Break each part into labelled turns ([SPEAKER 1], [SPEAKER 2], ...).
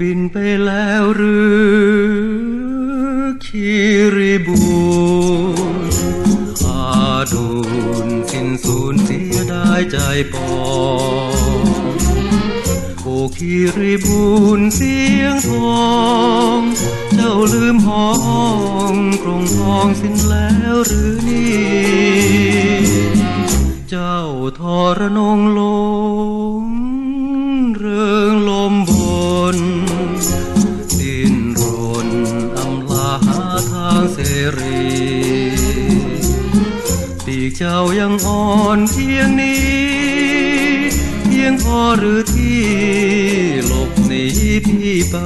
[SPEAKER 1] บินไปแล้วหรือคิริบูอาดูนสินสูญเสียดาใจปอง โอคิริบูนเสียงทอง เจ้าลืมห้องกรงทองสิ้นแล้วหรือนี่เจ้าทรนงลงเริงลมบนสิ้นรนอำลาหาทางเสรีปีกเจ้ายังอ่อนเพียงนี้ พียงพอหรือที่หลบหนีพี่ไป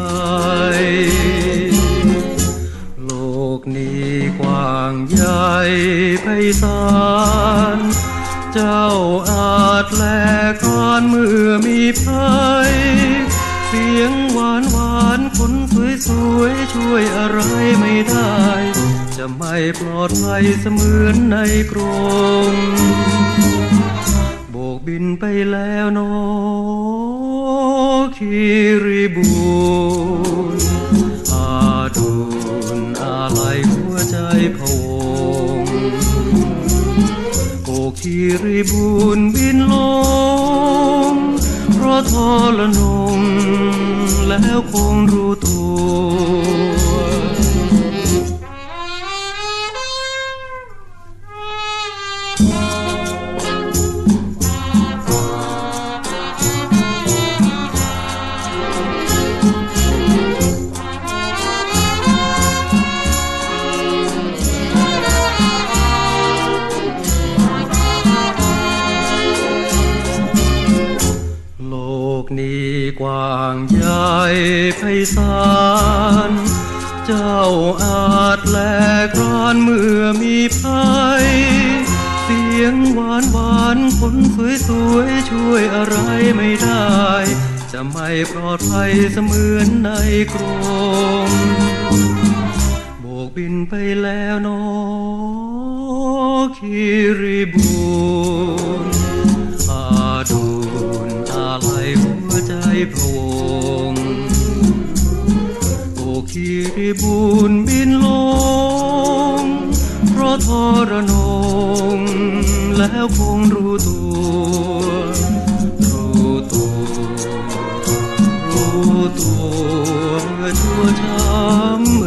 [SPEAKER 1] โลกนี้กว้างใหญ่ไพศาล เจ้าอาจแลกลานเมื่อมีภัย เสียงหวานหวานคนสวยสวยช่วยอะไรไม่ได้ จะไม่ปลอดภัยเสมือนในกรง บินไปแล้วนอคิริบูนอาดูนอะไรหัวใจพวงโอคิริบูนบินลง เพราะทรนงแล้วคงรู้ตัว นี้กว้างใหญ่ไพศาล เจ้าอาจแลกรานเมื่อมีภัย เสียงหวานหวานคนสวยสวยช่วยอะไรไม่ได้ จะไม่ปลอดภัยเสมือนในกรงโบกบินไปแล้วนอคิริบู โพะวงโอคีริบูนบินลง เพราะทรนง แล้วคงรู้ตัวรู้ตัวรู้ตัวชั่วช้ำ